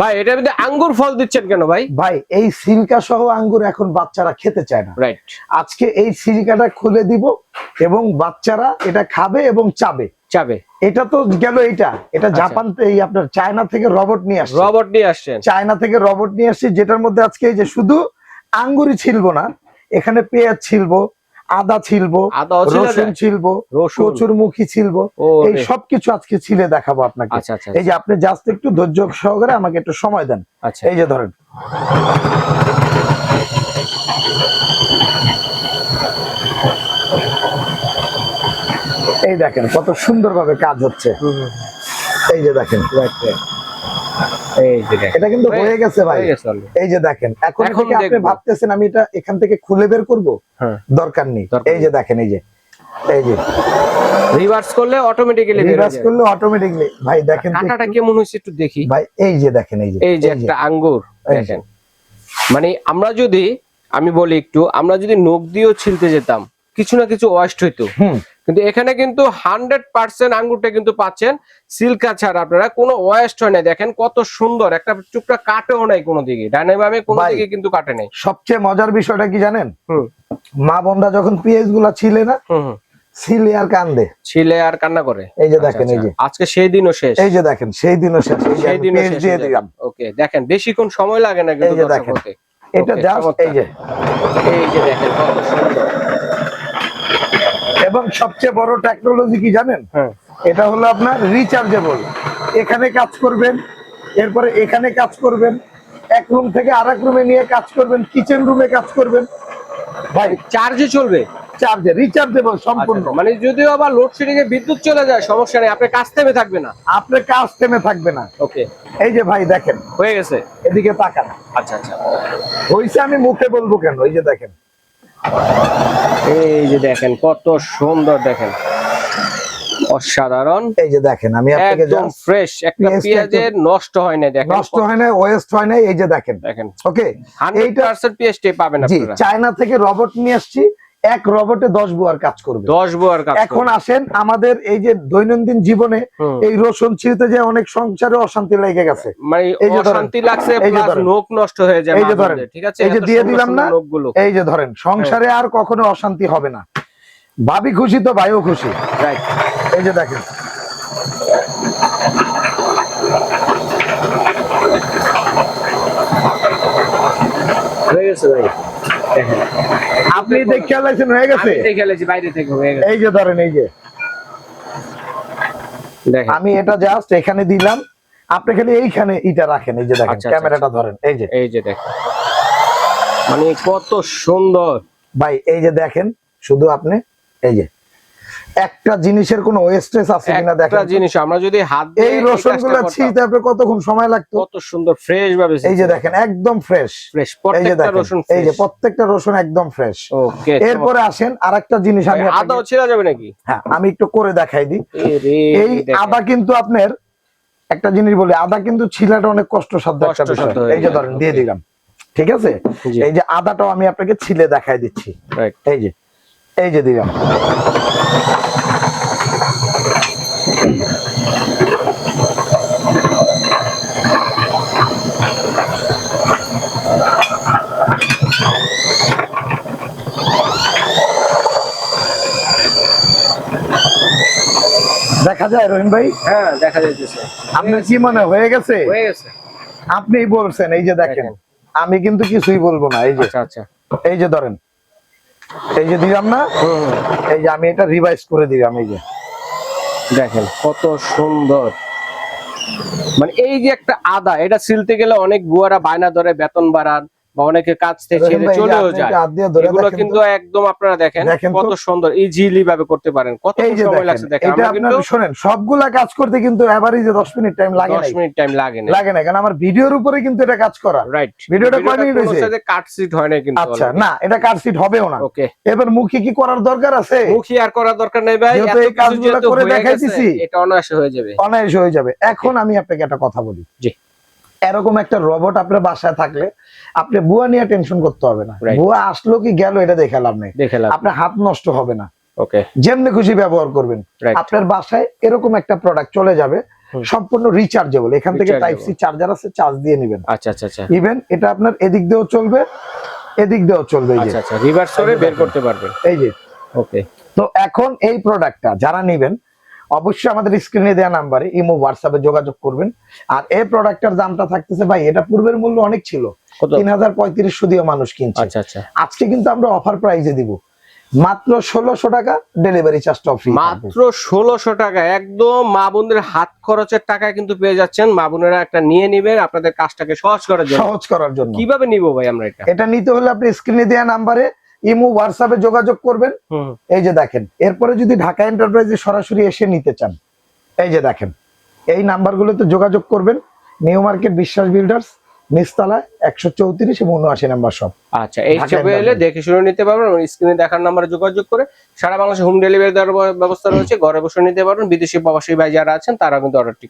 ভাই এটার মধ্যে আঙ্গুর ফল দিচ্ছেন কেন ভাই? ভাই এই সিল্কা সহ আঙ্গুর এখন বাচ্চারা খেতে চায় না। রাইট আজকে এই সিল্কাটা খুলে দিব এবং বাচ্চারা এটা খাবে এবং চাবে। চাবে। এটা তো গেল এইটা। এটা আচ্ছা। জাপান এই আপনার চায়না থেকে রবট নিয়ে আসছে। রবট নিয়ে আসছেন চায়না থেকে রবট নিয়ে আসছে যেটার মধ্যে আজকে এই যে শুধু আঙ্গুরই ছিলবো না এখানে পেঁয়াজ ছিলবো আদা ছিলবো রসুন? ছিলবো কচুর মুখী ছিলবো। এই সবকিছু আজকে ছিলে দেখাবো আপনাকে। আচ্ছা আচ্ছা এই যে আপনি জাস্ট একটু ধৈর্য সহকারে আমাকে একটু সময় দেন। আচ্ছা। এই যে ধরেন। এই দেখেন কত সুন্দরভাবে কাজ হচ্ছে। এই যে দেখেন. এই যে দেখেন। এটা কিন্তু হয়ে গেছে ভাই। এই যে দেখেন এখন থেকে আপনি ভাবতেছেন আমি এটা এখান থেকে খুলে বের করব? হ্যাঁ। দরকার নেই। এই যে দেখেন এই যে এই যে। রিভার্স করলে অটোমেটিক্যালি রিভার্স করলে অটোমেটিকলি ভাই দেখেন কাঁটাটা। কেমন হয়েছে একটু দেখি। ভাই এই যে দেখেন এই যে এই যে একটা আঙ্গুর দেখেন। মানে আমরা যদি আমি বলি একটু আমরা যদি নখ দিয়েও ছিলতে যেতাম কিছু না কিছু ওয়েস্ট হইতো। কিন্তু এখানে কিন্তু হান্ড্রেড পার্সেন্ট আঙ্গুরটা কিন্তু পাচ্ছেন সিল্কা ছাড়া। আপনারা কোনো ওয়েস্ট হয় না দেখেন কত সুন্দর। একটা টুকরা কাটেও নাই কোনো দিকে। ডাইনে বামে কোনো দিকে কিন্তু কাটে নাই। সবচেয়ে মজার বিষয়টা কি জানেন? মা বোনরা যখন পিএইচগুলা ছিলে না। ছিলে আর কান্দে। ছিলে আর কান্না করে। এই যে আচ্ছা, দেখেন এই আচ্ছা। যে আজকে সেই দিনও শেষ। এই যে দেখেন সেই দিনও শেষ। সেই দিনও শেষ দিয়ে দিলাম। ওকে দেখেন বেশিক্ষণ সময় লাগে না কিন্তু এই যে দেখেন। এটা জাস্ট এই যে। এই যে দেখেন কত সুন্দর। এবং সবচেয়ে বড় টেকনোলজি কি জানেন? হ্যাঁ। এটা হলো আপনার রিচার্জেবল এখানে কাজ করবেন এরপরে এখানে কাজ করবেন এক রুম থেকে আরেক রুমে নিয়ে কাজ করবেন কিচেন রুমে কাজ করবেন। ভাই চার্জে চলবে? চার্জে রিচার্জেবল সম্পূর্ণ। আচ্ছা, মানে যদিও আবার লোডশেডিং এ বিদ্যুৎ চলে যায় সমস্যা নেই আপনার কাজ থেমে থাকবে না। আপনার কাজ থেমে থাকবে না। ওকে। এই যে ভাই দেখেন হয়ে গেছে। এদিকে তাকান। আচ্ছা আচ্ছা। হইছে আমি মুখে বলব কেন? ওই যে দেখেন এই যে দেখেন কত সুন্দর দেখেন। অসাধারণ। এই যে দেখেন আমি আপনাকে একদম ফ্রেশ একটা পেঁয়াজের নষ্ট হয় না দেখেন। নষ্ট হয় না ওয়েস্ট হয় না এই যে দেখেন। দেখেন। ওকে হান্ড্রেড এইটা পার্সেন্ট পিএসটি পাবেন আপনারা। চায়না থেকে রবট নিয়ে আসছি। এক রবটে দশ বুয়ার কাজ করবে। দশ বোয়ার কাজ এখন আসেন আমাদের এই যে দৈনন্দিন জীবনে এই রসুন ছিঁড়তে যে অনেক সংসারে অশান্তি লেগে গেছে। মানে এই যে ধরেন, অশান্তি লাগছে এই যে প্লাস ধরেন। নোক নষ্ট হয়ে যায় এই যে ধরেন, ঠিক আছে? এই যে দিয়ে দিলাম না? এই যে ধরেন সংসারে আর কখনো অশান্তি হবে না। ভাবি খুশি তো ভাইও খুশি। রাইট এই যে দেখেন। হয়ে গেছে ভাই। দেখেন আপনি দেখে লাইছেন হয়ে গেছে? দেখে এলেছি বাইরে থেকে হয়ে গেছে। এই যে ধরেন এই যে। দেখেন। আমি এটা জাস্ট এখানে দিলাম। আপনি খালি এইখানে এটা রাখেন এই যে দেখেন আচ্ছা, আচ্ছা, ক্যামেরাটা ধরেন এই যে। এই যে দেখেন। মানে কত সুন্দর। ভাই এই যে দেখেন শুধু আপনি এই যে। একটা জিনিসের কোনো ওয়েস্টেজ আছে কিনা দেখেন। একটা জিনিস আমরা যদি হাত দিয়ে এই এই রসুন কাজটা গুলো করতাম, ছিঁড়তে আপনার কতক্ষণ সময় লাগতো? কত সুন্দর ফ্রেশ ভাবে এই যে দেখেন একদম ফ্রেশ ফ্রেশ প্রত্যেকটা রসুন এই যে প্রত্যেকটা রসুন একদম ফ্রেশ ওকে এরপরে আসেন আরেকটা জিনিস আমি আপনাকে- ছিঁড়া যাবে নাকি? হ্যাঁ আমি একটু করে দেখাই দিই। এই আদা কিন্তু আপনার একটা জিনিস বলি আদা কিন্তু ছিলাটা অনেক কষ্টসাধ্য একটা বিষয়। এই যে ধরেন দিয়ে দিলাম। ঠিক আছে? এই যে আদাটাও আমি আপনাকে ছিলে দেখাই দিচ্ছি. এই যে এই যে দিলাম। দেখা যায় রহিম ভাই? হ্যাঁ দেখা যাইতেছে। আপনার কি মনে হয়ে? গেছে? হয়ে গেছে। আপনি বলছেন এই যে দেখেন। আমি কিন্তু কিছুই বলব না এই যে। আচ্ছা আচ্ছা। এই যে ধরেন এই যে দিলাম না। এই যে আমি এটা রিভাইজ করে দিলাম এই যে। দেখেন কত সুন্দর। মানে এই যে একটা আদা এটা সিলতে গেলে অনেক বুয়ারা বায়না ধরে বেতন বাড়ান বা অনেকে কাজ থেকে ছেড়ে চলেও যায়। এগুলো কিন্তু। একদম আপনারা দেখেন কত সুন্দর ইজিলি ভাবে করতে পারেন। কত সময় লাগছে দেখেন। দেখেন এটা কিন্তু শোনেন সবগুলা কাজ করতে কিন্তু এভারেজে দশ মিনিট টাইম লাগে মিনিট টাইম লাগে না লাগে না কারণ আমার ভিডিওর উপরে কিন্তু এটা কাজ করা। রাইট ভিডিওটা কয় মিনিট? কাট সিট হয় না কিন্তু আচ্ছা না এটা কাট সিট হবেও না। ওকে এবার মুখে কি করার দরকার আছে? মুখি আর করার দরকার নেই ভাই এত কাজগুলো করে দেখাই গেছে, দিছি। এটা অনায়াসে হয়ে যাবে। অনায়াস হয়ে যাবে। এখন আমি আপনাকে একটা কথা বলি। জি। এরকম একটা রোবট আপনার বাসায় থাকলে আপনি বুয়া নিয়ে টেনশন করতে হবে না। বুয়া আসলো কি গেল এটা দেখে লাভ নেই। আপনার হাত নষ্ট হবে না। ওকে যেমনি খুশি ব্যবহার করবেন। আপনার বাসায় এরকম একটা প্রোডাক্ট চলে যাবে সম্পূর্ণ রিচার্জেবল এখান থেকে টাইপ সি চার্জার আছে চার্জ দিয়ে নেবেন। আচ্ছা আচ্ছা আচ্ছা। ইভেন এটা আপনার এদিক দিয়েও চলবে এদিক দিয়েও চলবে এই যে। আচ্ছা আচ্ছা। রিভার্স করে বের করতে পারবেন। এই যে। ওকে তো এখন এই প্রোডাক্টটা যারা নেবেন অবশ্যই আমাদের স্ক্রিনে দেওয়া নাম্বারে ইমো হোয়াটসঅ্যাপে যোগাযোগ করবেন। আর এই প্রোডাক্টটার দামটা থাকতেছে ভাই এটা পূর্বের মূল্য অনেক ছিল। তিন হাজার পঁয়ত্রিশশো দিয়ে মানুষ কিনছে। আচ্ছা আচ্ছা। আজকে কিন্তু আমরা অফার প্রাইজে দিব। মাত্র ষোলোশো টাকা ডেলিভারি চার্জটা ফ্রি মাত্র ষোলোশো টাকা। একদম মা বোনদের হাত খরচের টাকায় কিন্তু পেয়ে যাচ্ছেন। মা বোনেরা একটা নিয়ে নেবেন আপনাদের কাজটাকে সহজ করার জন্য। সহজ করার জন্য। কীভাবে নিবো ভাই আমরা এটা? এটা নিতে হলে আপনি স্ক্রিনে দেওয়া নাম্বারে ইমো হোয়াটসঅ্যাপে যোগাযোগ করবেন। এই যে দেখেন এরপরে যদি ঢাকা এন্টারপ্রাইজে সরাসরি এসে নিতে চান এই যে দেখেন এই নাম্বারগুলোতে যোগাযোগ করবেন। নিউ মার্কেট বিশ্বাস বিল্ডার্স নিচতলা একশো চৌত্রিশ এবং উনআশি নাম্বার সব আচ্ছা এই ছবি এলে দেখে শুনে নিতে পারবেন স্ক্রিনে দেখার নাম্বারে যোগাযোগ করে সারা বাংলাদেশে হোম ডেলিভারি দেওয়ার ব্যবস্থা রয়েছে। ঘরে বসে নিতে পারবেন। বিদেশি প্রবাসী ভাই যারা আছেন তারা কিন্তু অর্ডারটি